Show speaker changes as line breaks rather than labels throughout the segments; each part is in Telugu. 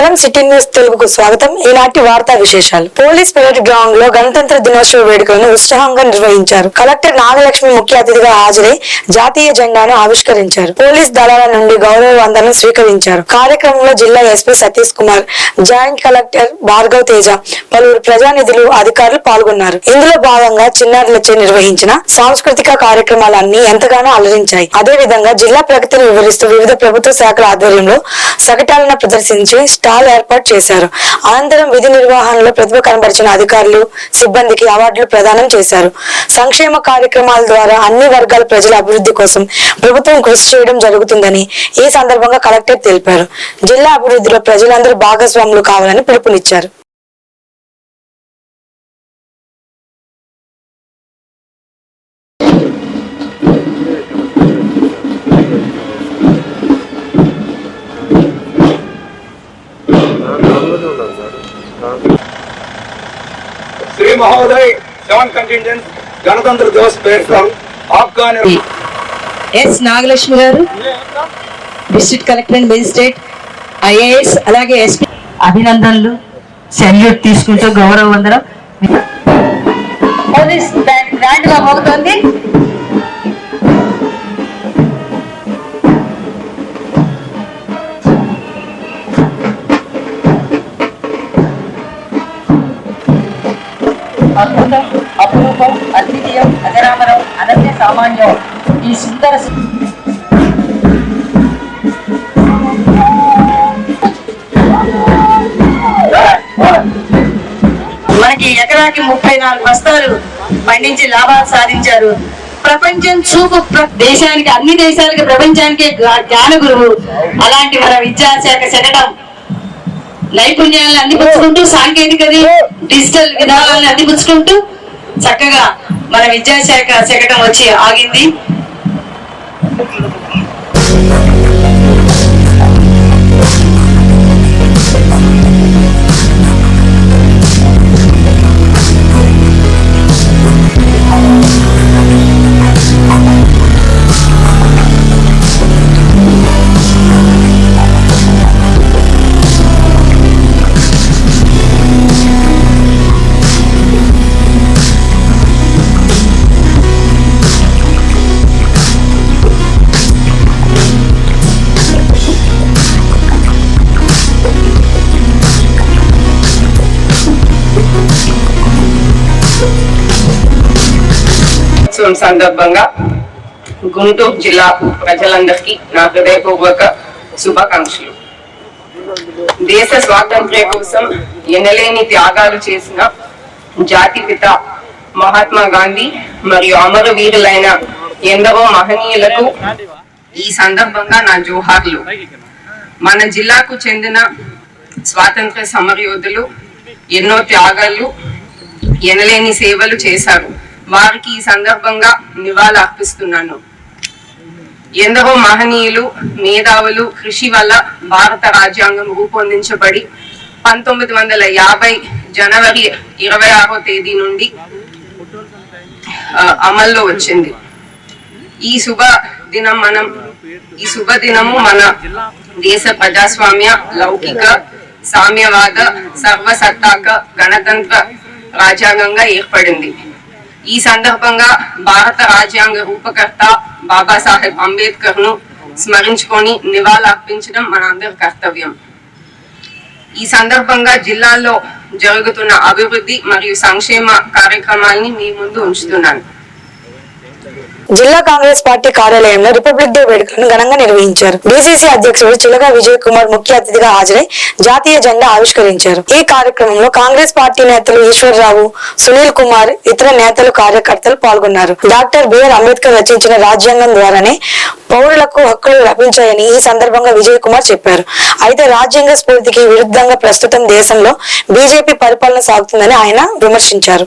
నమస్కారం. సిటీ న్యూస్ తెలుగుకు స్వాగతం. ఈనాటి వార్తా విశేషాలు. పోలీస్ పెరేడ్ గ్రౌండ్లో గణతంత్ర దినోత్సవ వేడుకలను ఉత్సాహంగా నిర్వహించారు. కలెక్టర్ నాగలక్ష్మి ముఖ్య అతిథిగా హాజరై జాతీయ జెండాను ఆవిష్కరించారు. పోలీస్ దళాల నుండి గౌరవ వందనం స్వీకరించారు. కార్యక్రమంలో జిల్లా S P Satish Kumar joint collector Bhargav Teja పలువురు ప్రజానిధులు అధికారులు పాల్గొన్నారు. ఇందులో భాగంగా చిన్నారులచే నిర్వహించిన సాంస్కృతిక కార్యక్రమాలన్నీ ఎంతగానో అలరించాయి. అదే విధంగా జిల్లా ప్రగతిని వివరిస్తూ వివిధ ప్రభుత్వ శాఖల ఆధ్వర్యంలో సగటాలను ప్రదర్శించి స్టాల్ ఏర్పాటు చేశారు. అనంతరం విధి నిర్వహణలో ప్రతిభ కనబరిచిన అధికారులు సిబ్బందికి అవార్డులు ప్రదానం చేశారు. సంక్షేమ కార్యక్రమాల ద్వారా అన్ని వర్గాల ప్రజల అభివృద్ధి కోసం ప్రభుత్వం కృషి చేయడం జరుగుతుందని ఈ సందర్భంగా కలెక్టర్ తెలిపారు. జిల్లా అభివృద్ధిలో ప్రజలందరూ భాగస్వాములు కావాలని పిలుపునిచ్చారు.
ఎస్ నాగలక్ష్మి గారు district collector and magistrate I A S అలాగే ఎస్పీ. అభినందనలు. సెల్యూట్ తీసుకుంటూ గౌరవ వందనం. అద్భుతం అపురూపం అద్వితీయం అజరామరం అనన్య సామాన్యం. ఈ సుందర మనకి ఎకరాకి ముప్పై నాలుగు బస్తాలు పండించి లాభాలు సాధించారు. ప్రపంచం చూపు దేశానికి అన్ని దేశాలకి ప్రపంచానికి జ్ఞాన గురువు అలాంటి మన విద్యాశాఖ శకటం నైపుణ్యాలను అందిపుచ్చుకుంటూ సాంకేతికత డిజిటల్ విధానాలను అందిపుచ్చుకుంటూ చక్కగా మన విద్యాశాఖ శకటం వచ్చి ఆగింది.
దినోత్సవం సందర్భంగా గుంటూరు జిల్లా ప్రజలందరికీ నా హృదయపూర్వక శుభాకాంక్షలు. దేశ స్వాతంత్ర్యం కోసం ఎనలేని త్యాగాలు చేసిన జాతిపిత మహాత్మా గాంధీ మరియు అమరవీరులైన ఎందరో మహనీయులకు ఈ సందర్భంగా నా జోహార్లు. మన జిల్లాకు చెందిన స్వాతంత్ర సమరయోధులు ఎన్నో త్యాగాలు ఎనలేని సేవలు చేశారు. వారికి ఈ సందర్భంగా నివాళ అర్పిస్తున్నాను. ఎందరో మహనీయులు మేధావులు కృషి వల్ల భారత రాజ్యాంగం రూపొందించబడి పంతొమ్మిది వందల యాభై జనవరి ఇరవై ఆరో తేదీ నుండి అమల్లో వచ్చింది. ఈ శుభ దినం మనం ఈ శుభ దినము మన దేశ ప్రజాస్వామ్య లౌకిక సామ్యవాద సర్వసత్తాక గణతంత్ర రాజ్యాంగంగా ఏర్పడింది. ఈ సందర్భంగా భారత రాజ్యాంగ రూపకర్త బాబాసాహెబ్ అంబేద్కర్ను స్మరించుకొని నివాళులర్పించడం మనందరి కర్తవ్యం. ఈ సందర్భంగా జిల్లాల్లో జరుగుతున్న అభివృద్ధి మరియు సంక్షేమ కార్యక్రమాల్ని మీ ముందు ఉంచుతున్నాను.
జిల్లా కాంగ్రెస్ పార్టీ కార్యాలయంలో రిపబ్లిక్ డే వేడుకలను ఘనంగా నిర్వహించారు. బీసీసీ అధ్యక్షుడు చిలక విజయ్ కుమార్ ముఖ్య అతిథిగా హాజరై జాతీయ జెండా ఆవిష్కరించారు. ఈ కార్యక్రమంలో కాంగ్రెస్ పార్టీ నేతలు ఈశ్వరరావు సునీల్ కుమార్ ఇతర నేతలు కార్యకర్తలు పాల్గొన్నారు. డాక్టర్ బిఆర్ అంబేద్కర్ రచించిన రాజ్యాంగం ద్వారానే పౌరులకు హక్కులు లభించాయని ఈ సందర్భంగా విజయ్ కుమార్ చెప్పారు. అయితే రాజ్యాంగ స్ఫూర్తికి విరుద్ధంగా ప్రస్తుతం దేశంలో బీజేపీ పరిపాలన సాగుతుందని ఆయన విమర్శించారు.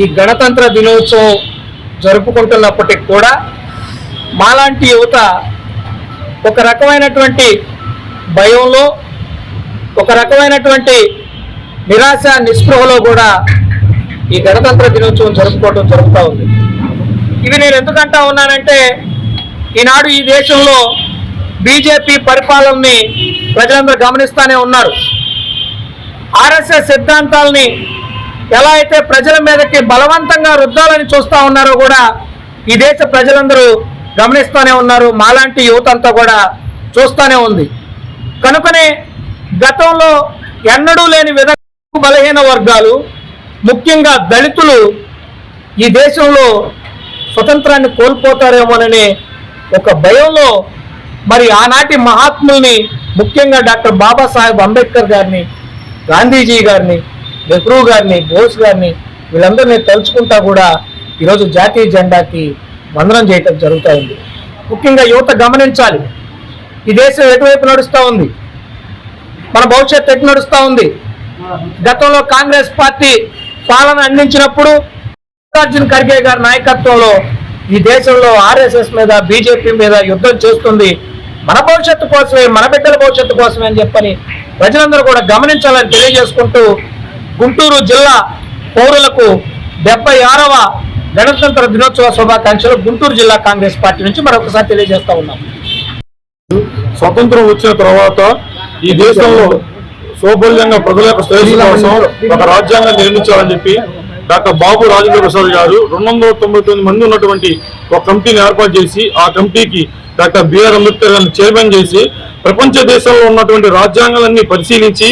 ఈ గణతంత్ర దినోత్సవం జరుపుకుంటున్నప్పటికి కూడా మాలాంటి యువత ఒక రకమైనటువంటి భయంలో ఒక రకమైనటువంటి నిరాశ నిస్పృహలో కూడా ఈ గణతంత్ర దినోత్సవం జరుపుకోవడం జరుగుతూ ఉంది. ఇవి నేను ఎందుకంటా ఉన్నానంటే ఈనాడు ఈ దేశంలో బీజేపీ పరిపాలనని ప్రజలందరూ గమనిస్తానే ఉన్నారు. ఆర్ఎస్ఎస్ సిద్ధాంతాలని ఎలా అయితే ప్రజల మీదకి బలవంతంగా రుద్దాలని చూస్తూ ఉన్నారో కూడా ఈ దేశ ప్రజలందరూ గమనిస్తూనే ఉన్నారు. మాలాంటి యువత అంతా కూడా చూస్తూనే ఉంది. కనుకనే గతంలో ఎన్నడూ లేని విధంగా బలహీన వర్గాలు ముఖ్యంగా దళితులు ఈ దేశంలో స్వతంత్రాన్ని కోల్పోతారేమోననే ఒక భయంలో మరి ఆనాటి మహాత్ముల్ని ముఖ్యంగా డాక్టర్ బాబాసాహెబ్ అంబేద్కర్ గారిని గాంధీజీ గారిని నెహ్రూ గారిని బోస్ గారిని వీళ్ళందరినీ తలుచుకుంటా కూడా ఈరోజు జాతీయ జెండాకి వందనం చేయటం జరుగుతూ ఉంది. ముఖ్యంగా యువత గమనించాలి. ఈ దేశం ఎటువైపు నడుస్తూ ఉంది? మన భవిష్యత్తు ఎటు నడుస్తూ ఉంది? గతంలో కాంగ్రెస్ పార్టీ పాలన అందించినప్పుడు మల్లికార్జున్ ఖర్గే గారి నాయకత్వంలో ఈ దేశంలో ఆర్ఎస్ఎస్ మీద బీజేపీ మీద యుద్ధం చేస్తుంది. మన భవిష్యత్తు కోసమే మన బిడ్డల భవిష్యత్తు కోసమే అని చెప్పని ప్రజలందరూ కూడా గమనించాలని తెలియజేసుకుంటూ గుంటూరు జిల్లా పౌరులకు డెబ్బై ఆరవ గణతంత్ర దినోత్సవ శుభాకాంక్షలు గుంటూరు జిల్లా కాంగ్రెస్ పార్టీ నుంచి మరొకసారి తెలియజేస్తా ఉన్నాం.
స్వతంత్రం వచ్చిన తర్వాత ఈ దేశంలో సౌబల్యంగా ప్రజల యొక్క శ్రేయస్సు కోసం ఒక రాజ్యాంగం నిర్మించాలని చెప్పి డాక్టర్ బాబు రాజేంద్ర ప్రసాద్ గారు రెండు వందల తొంభై తొమ్మిది మంది ఉన్నటువంటి ఒక కమిటీని ఏర్పాటు చేసి ఆ కమిటీకి డాక్టర్ బిఆర్ అంబేద్కర్ గారిని చైర్మన్ చేసి ప్రపంచ దేశంలో ఉన్నటువంటి రాజ్యాంగాలన్నీ పరిశీలించి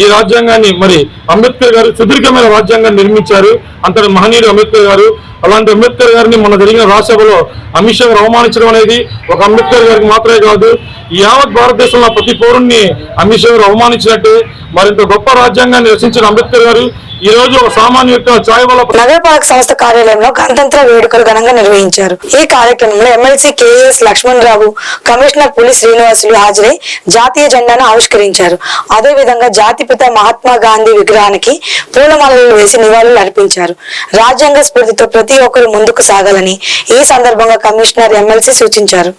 ఈ రాజ్యాంగాన్ని మరి అంబేద్కర్ గారు సుదీర్ఘమైన రాజ్యాంగాన్ని నిర్మించారు. అంతటి మహనీయుడు అంబేద్కర్ గారు. అలాంటి అంబేద్కర్ గారిని మన జరిగిన రాజ్యసభలో అమిత్ షా అవమానించడం అనేది ఒక అంబేద్కర్ గారికి మాత్రమే కాదు యావత్ భారతదేశంలో ప్రతి పౌరుణ్ణి అమిత్ షా గారు అవమానించినట్టే మరింత గొప్ప రాజ్యాంగాన్ని రచించిన అంబేద్కర్ గారు ఈ రోజు ఒక సామాన్య
నగరపాలక సంస్థ కార్యాలయంలో గణతంత్ర వేడుకలు ఘనంగా నిర్వహించారు. ఈ కార్యక్రమంలో M L C K S Lakshman Rao commissioner Puli Srinivasulu హాజరై జాతీయ జెండాను ఆవిష్కరించారు. అదే విధంగా జాతిపిత మహాత్మా గాంధీ విగ్రహానికి పూలమాలలు వేసి నివాళులు అర్పించారు. రాజ్యాంగ స్ఫూర్తితో ప్రతి ఒక్కరు ముందుకు సాగాలని ఈ సందర్భంగా కమిషనర్ ఎమ్మెల్సీ సూచించారు.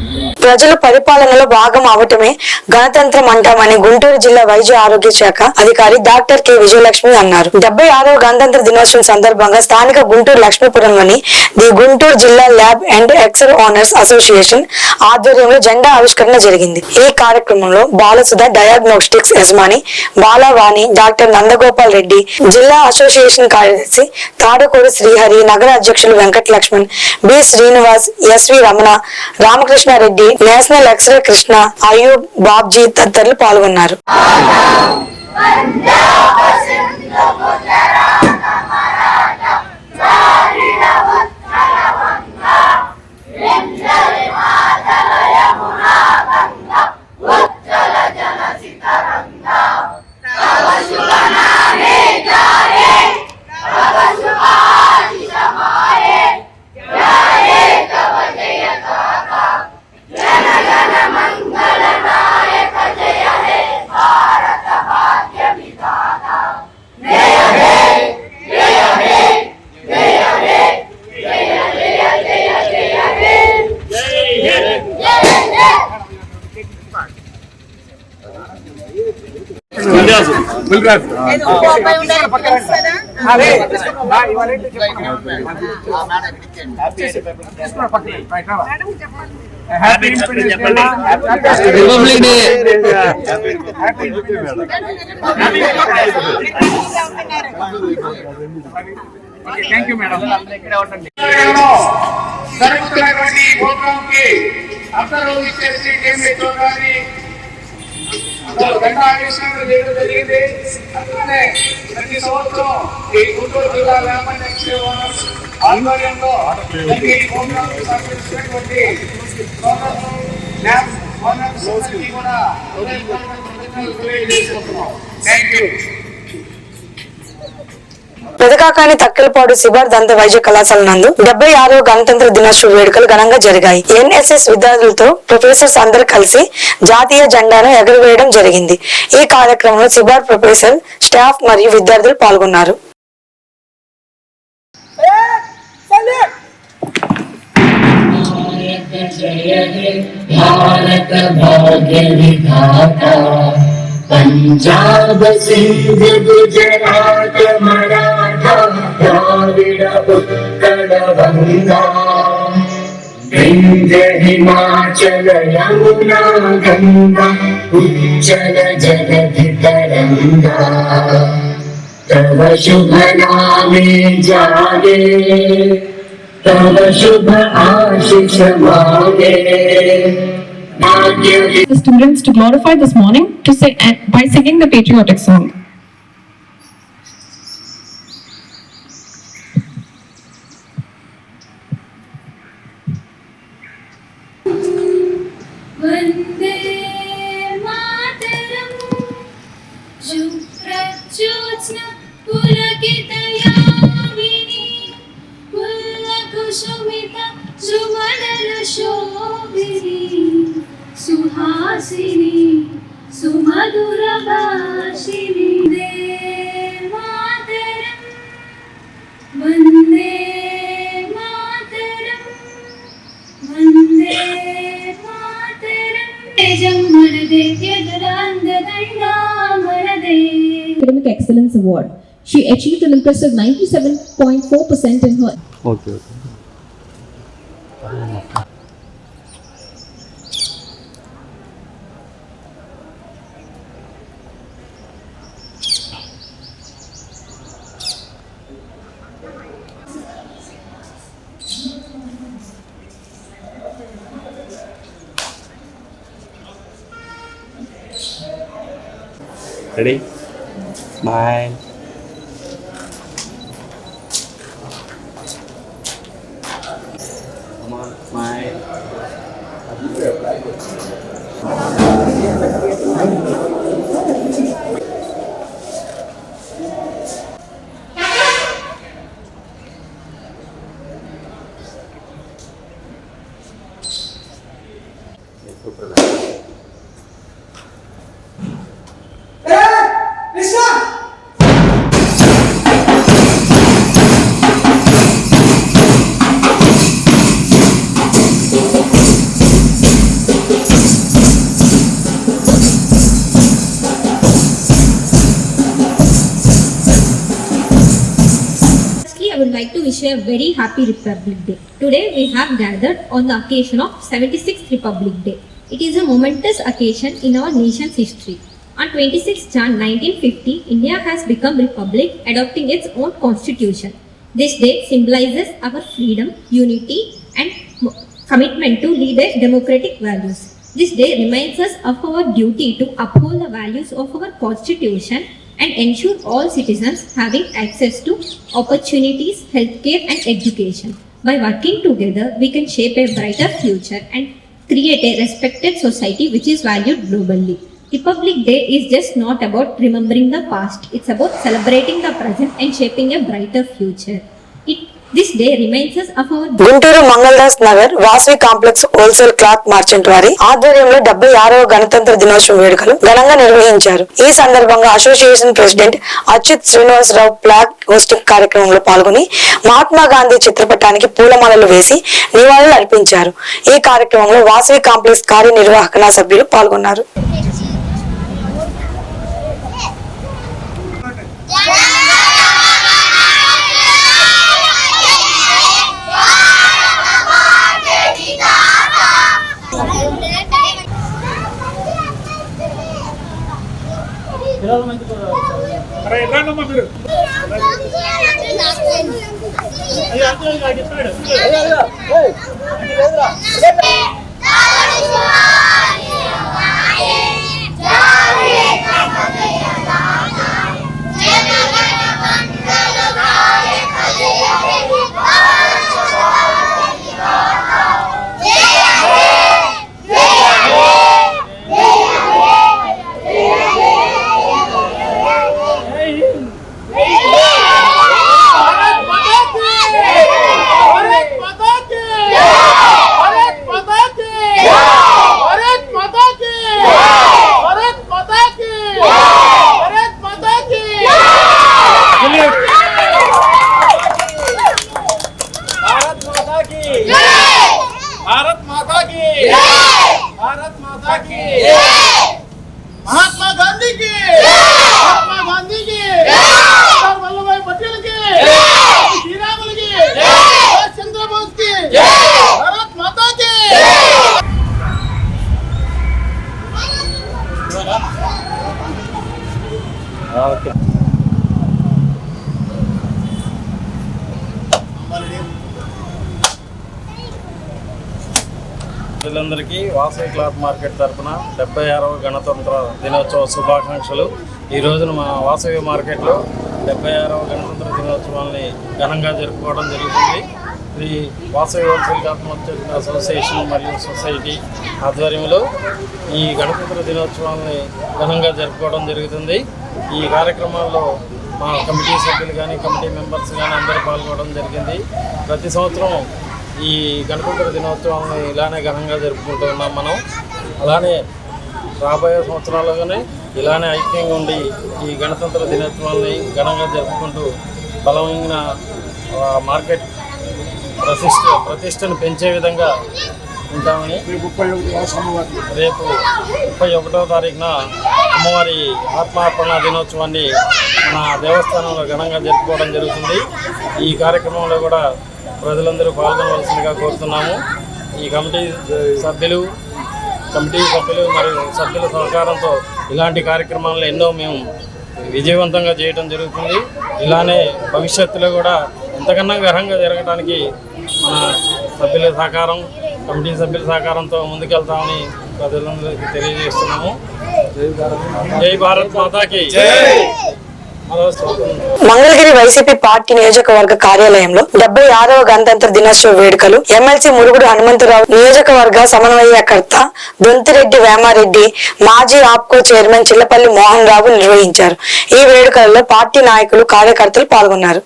Yeah. ప్రజల పరిపాలనలో భాగం అవటమే గణతంత్రం అంటామని గుంటూరు జిల్లా వైద్య ఆరోగ్య శాఖ అధికారి డాక్టర్ కె విజయలక్ష్మి అన్నారు. డెబ్బై ఆరవ గణతంత్ర దినోత్సవం సందర్భంగా స్థానిక గుంటూరు లక్ష్మీపురంలోని ది గుంటూరు జిల్లా lab and x-ray owners association ఆధ్వర్యంలో జెండా ఆవిష్కరణ జరిగింది. ఈ కార్యక్రమంలో బాలసుధ డయాగ్నోస్టిక్స్ యజమాని బాలవాణి డాక్టర్ నందగోపాల్ రెడ్డి జిల్లా అసోసియేషన్ కార్యదర్శి తాడకూరు శ్రీహరి నగర అధ్యక్షులు Venkata Lakshman B Srinivas S V Ramana Ramakrishnareddy national x-ray Krishna Ayub Babji తదితరులు పాల్గొన్నారు.
జరుగుతున్నటువంటి ఈ ప్రోగ్రామ్కి అందరూ ఇచ్చేసి టీఎంఏ గారిని ఘంటాకృష్ణ చేయడం జరిగింది అట్లానే ప్రతి సంవత్సరం ఈ గుంటూరు జిల్లా వేమన్ ఎక్స్చేంజ్ ఓనర్స్ ఆధ్వర్యంలో ప్రతి ప్రోగ్రామ్ సహకరించినటువంటి ల్యాబ్ ఓనర్స్ కూడా తెలియజేసుకుంటున్నాం. థ్యాంక్ యూ
పెదకాకాని తక్కెలపాడు శిబర్ దంత వైద్య కళాశాల నందు డెబ్బై ఆరో గణతంత్ర దినోత్సవ వేడుకలు ఘనంగా జరిగాయి ఎన్ఎస్ఎస్ విద్యార్థులతో ప్రొఫెసర్స్ అందరూ కలిసి జాతీయ జెండాను ఎగురవేయడం జరిగింది ఈ కార్యక్రమంలో శిబార్ ప్రొఫెసర్ స్టాఫ్ మరియు విద్యార్థులు పాల్గొన్నారు
भारत भाग्य विधाता पंजाब सिंध गुजरात विंध्य हिमाचल यमुना गंगा उज्जल जलधि तरंगा तव शुभ नामे जागे तव शुभ आशीष मांगे
the students to glorify this morning to say, uh, by singing the patriotic song.
Suhasini सुमधुरभाषिणी दे वंदे मातरम् वंदे मातरम् तेजं मनदे यदरान्ददण्डा
Academic Excellence Award. She achieved an impressive 97.4% in her
ready
bye. Like to wish you a very happy Republic Day. Today, we have gathered on the occasion of 76th Republic Day. It is a momentous occasion in our nation's history. On 26 Jan 1950, India has become a republic, adopting its own constitution. This day symbolizes our freedom, unity, and commitment to lead a democratic values. This day reminds us of our duty to uphold the values of our constitution and ensure all citizens having access to opportunities, healthcare, and education. By working together, we can shape a brighter future and create a respected society which is valued globally. Republic Day is just not about remembering the past, it's about celebrating the present and shaping a brighter future.
Guntur Mangaldas Nagar Vasavi complex wholesale cloth merchant వారి ఆధ్వర్యంలో డెబ్బై ఆరవ గణతంత్ర దినోత్సవం వేడుకలు ఘనంగా నిర్వహించారు. ఈ సందర్భంగా association president Achyut Srinivasarao flag hoisting కార్యక్రమంలో పాల్గొని మహాత్మా గాంధీ చిత్రపటానికి పూలమాలలు వేసి నివాళులు అర్పించారు. ఈ కార్యక్రమంలో వాసవి కాంప్లెక్స్ కార్యనిర్వాహక సభ్యులు పాల్గొన్నారు.
అరే ఎట్లాగమ్మా
క్లాత్ మార్కెట్ తరఫున డెబ్బై ఆరవ గణతంత్ర దినోత్సవ శుభాకాంక్షలు. ఈ రోజున మా వాసవి మార్కెట్లో డెబ్బై ఆరవ గణతంత్ర దినోత్సవాన్ని ఘనంగా జరుపుకోవడం జరుగుతుంది. ఈ వాసవి హోల్సేల్ ఆత్మహత్య అసోసియేషన్ మరియు సొసైటీ ఆధ్వర్యంలో ఈ గణతంత్ర దినోత్సవాన్ని ఘనంగా జరుపుకోవడం జరుగుతుంది. ఈ కార్యక్రమాల్లో మా కమిటీ సభ్యులు కానీ కమిటీ మెంబర్స్ కానీ అందరూ పాల్గొనడం జరిగింది. ప్రతి సంవత్సరం ఈ గణతంత్ర దినోత్సవాన్ని ఇలానే ఘనంగా జరుపుకుంటూ ఉన్నాం మనం. అలానే రాబోయే సంవత్సరాలుగానే ఇలానే ఐక్యంగా ఉండి ఈ గణతంత్ర దినోత్సవాన్ని ఘనంగా జరుపుకుంటూ బలమైన మార్కెట్ ప్రతిష్ట ప్రతిష్టను పెంచే విధంగా ఉంటామని రేపు ముప్పై ఒకటో తారీఖున అమ్మవారి ఆత్మార్పణ దినోత్సవాన్ని మన దేవస్థానంలో ఘనంగా జరుపుకోవడం జరుగుతుంది. ఈ కార్యక్రమంలో కూడా ప్రజలందరూ పాల్గొనవలసిందిగా కోరుతున్నాము. ఈ కమిటీ సభ్యులు కమిటీ సభ్యులు మరియు సభ్యుల సహకారంతో ఇలాంటి కార్యక్రమాలను ఎన్నో మేము విజయవంతంగా చేయడం జరుగుతుంది. ఇలానే భవిష్యత్తులో కూడా ఎంతకన్నా ఘనంగా జరగడానికి మన సభ్యుల సహకారం కమిటీ సభ్యుల సహకారంతో ముందుకెళ్తామని ప్రజలందరికీ తెలియజేస్తున్నాము. జై భారత్ మాతాకి.
మంగళగిరి వైసీపీ పార్టీ నియోజకవర్గ కార్యాలయంలో డెబ్బై ఆరవ గణతంత్ర దినోత్సవ వేడుకలు. ఎమ్మెల్సీ మురుగుడు హనుమంతరావు నియోజకవర్గ సమన్వయకర్త దొంతిరెడ్డి వేమారెడ్డి మాజీ ఆప్కో చైర్మన్ చిల్లపల్లి మోహన్ రావు నిర్వహించారు. ఈ వేడుకలలో పార్టీ నాయకులు కార్యకర్తలు పాల్గొన్నారు.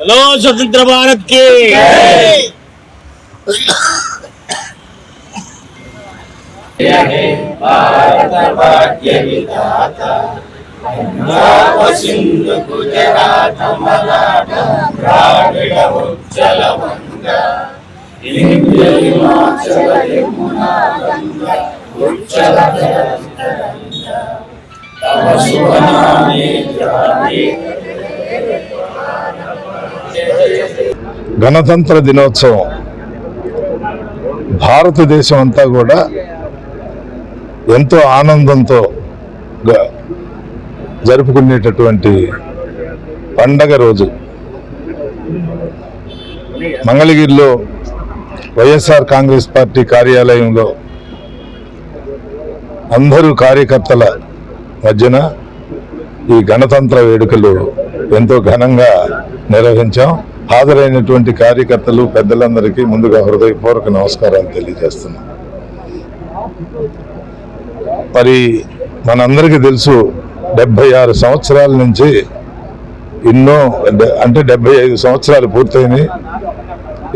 हेलो स्वतंत्र भारत के। भारत भाग्य विधाता।
గణతంత్ర దినోత్సవం. భారతదేశం అంతా కూడా ఎంతో ఆనందంతో జరుపుకునేటటువంటి పండగ రోజు మంగళగిరిలో వైఎస్ఆర్ కాంగ్రెస్ పార్టీ కార్యాలయంలో అందరూ కార్యకర్తల మధ్యన ఈ గణతంత్ర వేడుకలు ఎంతో ఘనంగా నిర్వహించాం. హాజరైనటువంటి కార్యకర్తలు పెద్దలందరికీ ముందుగా హృదయపూర్వక నమస్కారాలు తెలియజేస్తున్నాం. మరి మనందరికీ తెలుసు డెబ్బై ఆరు సంవత్సరాల నుంచి ఎన్నో అంటే డెబ్బై ఐదు సంవత్సరాలు పూర్తయినాయి.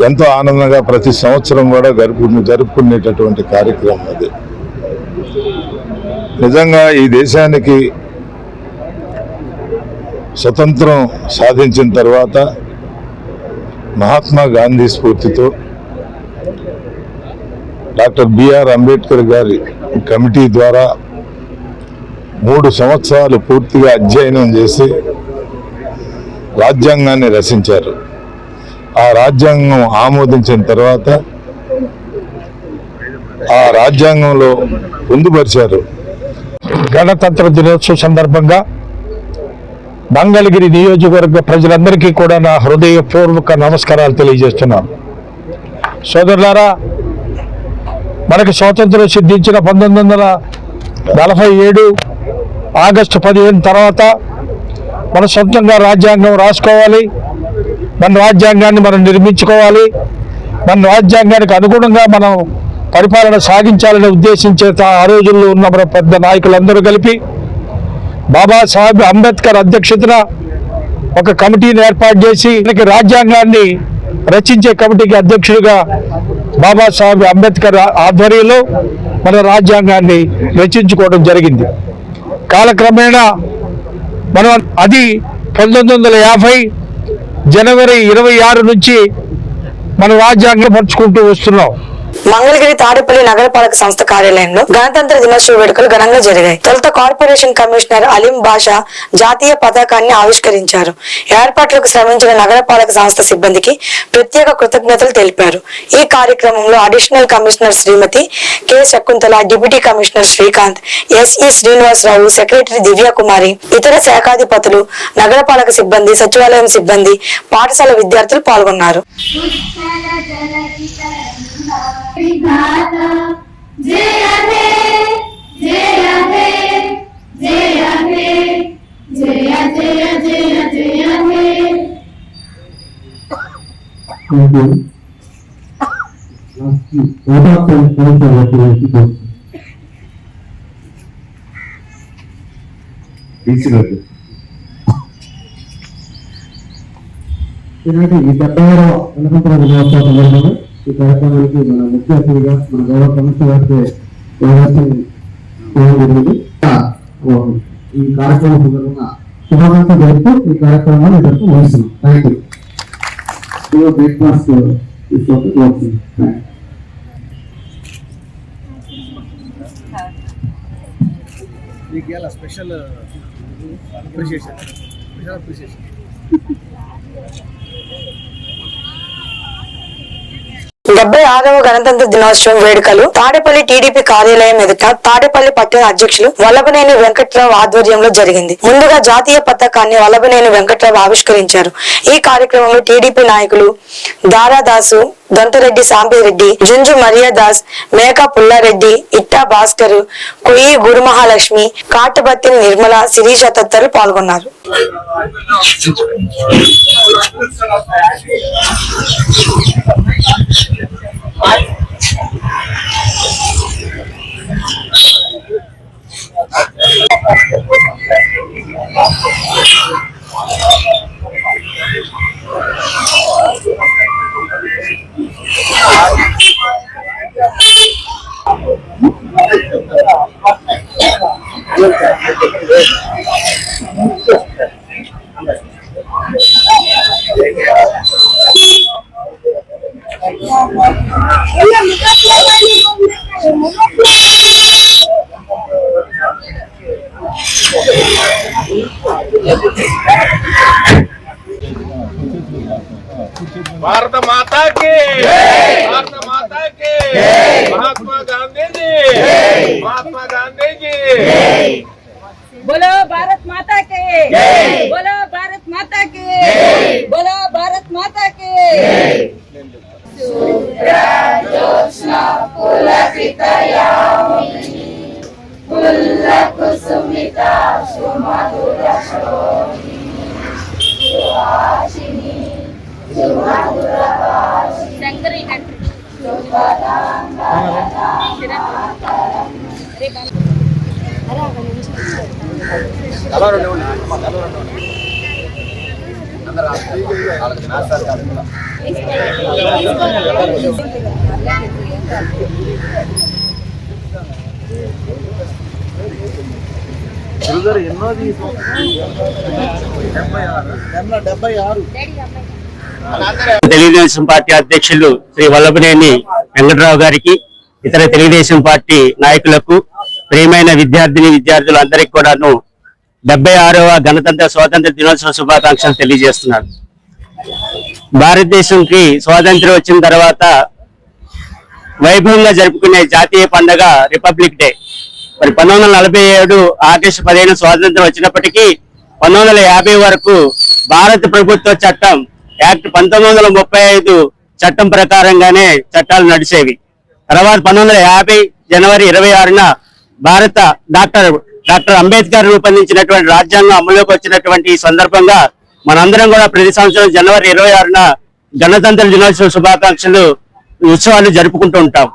ఎంతో ఆనందంగా ప్రతి సంవత్సరం కూడా గరుపు జరుపుకునేటటువంటి కార్యక్రమం అది. నిజంగా ఈ దేశానికి స్వతంత్రం సాధించిన తర్వాత మహాత్మా గాంధీ స్ఫూర్తితో డాక్టర్ బిఆర్ అంబేద్కర్ గారి కమిటీ ద్వారా మూడు సంవత్సరాలు పూర్తిగా అధ్యయనం చేసి రాజ్యాంగాన్ని రచించారు. ఆ రాజ్యాంగం ఆమోదించిన తర్వాత ఆ రాజ్యాంగంలో పొందుపరిచారు.
గణతంత్ర దినోత్సవం సందర్భంగా మంగళగిరి నియోజకవర్గ ప్రజలందరికీ కూడా నా హృదయపూర్వక నమస్కారాలు తెలియజేస్తున్నాను. సోదరులారా మనకి స్వాతంత్రం సిద్ధించిన పంతొమ్మిది వందల నలభై ఏడు ఆగస్టు పదిహేను తర్వాత మన సొంతంగా రాజ్యాంగం రాసుకోవాలి. మన రాజ్యాంగాన్ని మనం నిర్మించుకోవాలి. మన రాజ్యాంగానికి అనుగుణంగా మనం పరిపాలన సాగించాలనే ఉద్దేశించే ఆ రోజుల్లో ఉన్న మన పెద్ద నాయకులందరూ కలిపి బాబాసాహెబ్ అంబేద్కర్ అధ్యక్షతన ఒక కమిటీని ఏర్పాటు చేసి మనకి రాజ్యాంగాన్ని రచించే కమిటీకి అధ్యక్షుడిగా బాబాసాహెబ్ అంబేద్కర్ ఆధ్వర్యంలో మన రాజ్యాంగాన్ని రచించుకోవడం జరిగింది. కాలక్రమేణా మనం అది పంతొమ్మిది వందల యాభై జనవరి ఇరవై ఆరు నుంచి మనం రాజ్యాంగం పరుచుకుంటూ వస్తున్నాం.
మంగళగిరి తాడేపల్లి నగరపాలక సంస్థ కార్యాలయంలో గణతంత్ర దినోత్సవ వేడుకలు ఘనంగా జరిగాయి. తొలుత కార్పొరేషన్ కమిషనర్ అలీం బాషా జాతీయ పతాకాన్ని ఆవిష్కరించారు. ఏర్పాట్లకు శ్రమించిన నగరపాలక సంస్థ సిబ్బందికి ప్రత్యేక కృతజ్ఞతలు తెలిపారు. ఈ కార్యక్రమంలో additional commissioner Srimati K. Shakuntala deputy commissioner Srikanth S E Srinivasarao secretary Divya Kumari ఇతర శాఖాధిపతులు నగరపాలక సిబ్బంది సచివాలయం సిబ్బంది పాఠశాల విద్యార్థులు పాల్గొన్నారు.
ఈనాటి ఈ డెబ్బై ఆరవ గణతంత్ర దినోత్సవ సందర్భంగా ఈ కార్యక్రమానికి మన ముఖ్య అతిథిగా మన గౌరవ కమిషనర్ గారికి ఈ కార్యక్రమం సందర్భంగా శుభాకాంక్షలు జరుపుతూ ఈ కార్యక్రమాన్ని జరుపు ముగిస్తున్నాం. థ్యాంక్ యూ బ్రేక్ఫాస్ట్ తీసుకోవచ్చు
స్పెషల్ అప్రిషియేషన్ స్పెషల్ అప్రిషియేషన్
డెబ్బై ఆరవ గణతంత్ర దినోత్సవం వేడుకలు తాడేపల్లి టీడీపీ కార్యాలయం ఎదుట తాడేపల్లి పట్టణ అధ్యక్షులు వల్లభనేని వెంకట్రావు ఆధ్వర్యంలో జరిగింది. ముందుగా జాతీయ పతాకాన్ని వల్లభనేని వెంకట్రావు ఆవిష్కరించారు. ఈ కార్యక్రమంలో టీడీపీ నాయకులు దారాదాసు దొంతరెడ్డి సాంబిరెడ్డి జుంజు మరియాదాస్ మేకా పుల్లారెడ్డి ఇట్టా భాస్కర్ కొయ్యి గురుమహాలక్ష్మి కాటబత్తి నిర్మల శిరీష తదితరులు పాల్గొన్నారు.
यामि कुल्लकुसुमिता सुमधुरशोणि सुवासिनि सुमधुरभाषि शुभदां కలవరం కలవరం అందరూ నాలుగు నాలుగు
తెలుగుదేశం పార్టీ అధ్యక్షులు శ్రీ వల్లభనేని వెంకటరావు గారికి ఇతర తెలుగుదేశం పార్టీ నాయకులకు ప్రియమైన విద్యార్థిని విద్యార్థులు అందరికి కూడాను డెబ్బై ఆరవ గణతంత్ర స్వాతంత్ర దినోత్సవ శుభాకాంక్షలు తెలియజేస్తున్నాను. భారతదేశంకి స్వాతంత్రం వచ్చిన తర్వాత వైభవంగా జరుపుకునే జాతీయ పండుగ రిపబ్లిక్ డే. మరి పంతొమ్మిది వందల నలభై ఏడు ఆగస్టు పదిహేను స్వాతంత్రం వచ్చినప్పటికీ పంతొమ్మిది వందల యాభై వరకు భారత ప్రభుత్వ చట్టం యాక్ట్ పంతొమ్మిది వందల ముప్పై ఐదు చట్టం ప్రకారంగానే చట్టాలు నడిచేవి. తర్వాత పంతొమ్మిది వందల యాభై జనవరి ఇరవై ఆరున భారత డాక్టర్ డాక్టర్ అంబేద్కర్ రూపొందించినటువంటి రాజ్యాంగం అమలులోకి వచ్చినటువంటి ఈ సందర్భంగా మనందరం కూడా ప్రతి సంవత్సరం జనవరి ఇరవై ఆరున గణతంత్ర దినోత్సవ శుభాకాంక్షలు ఉత్సవాలు జరుపుకుంటూ ఉంటాం.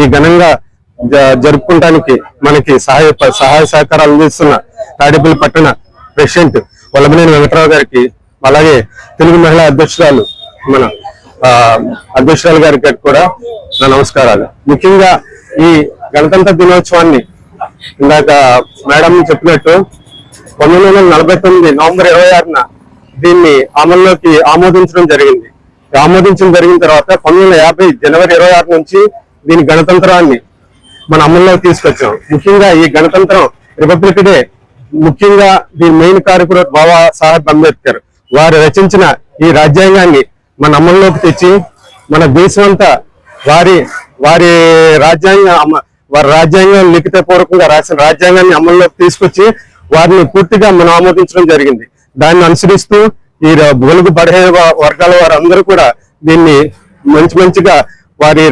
ఈ ఘనంగా జరుపుకోవడానికి మనకి సహాయ సహాయ సహకారాలు అందిస్తున్న తాడేపల్లి పట్టణ ప్రెసిడెంట్ వల్లభనేని వెంకటరావు గారికి అలాగే తెలుగు మహిళా అధ్యక్షురాలు మన
అధ్యక్షురాలు గారికి కూడా నా నమస్కారాలు. ముఖ్యంగా ఈ గణతంత్ర దినోత్సవాన్ని ఇందాక మేడం చెప్పినట్టు పంతొమ్మిది వందల నలభై తొమ్మిది నవంబర్ ఇరవై ఆరున దీన్ని అమల్లోకి ఆమోదించడం జరిగింది. ఆమోదించడం జరిగిన తర్వాత పంతొమ్మిది వందల యాభై జనవరి ఇరవై ఆరు నుంచి దీని గణతంత్రాన్ని మన అమల్లోకి తీసుకొచ్చాం. ముఖ్యంగా ఈ గణతంత్రం రిపబ్లిక్ డే ముఖ్యంగా దీని మెయిన్ కారకుడు బాబా సాహెబ్ అంబేద్కర్ వారు రచించిన ఈ రాజ్యాంగాన్ని మన అమల్లోకి తెచ్చి మన దేశం అంతా వారి వారి రాజ్యాంగ అమ- వారి రాజ్యాంగం లిఖిత పూర్వకంగా రాసిన రాజ్యాంగాన్ని అమల్లోకి తీసుకొచ్చి వారిని పూర్తిగా మనం ఆమోదించడం జరిగింది. దాన్ని అనుసరిస్తూ ఈ ర- పడే బలహీన వర్గాల వారందరూ కూడా దీన్ని మంచి మంచిగా వారి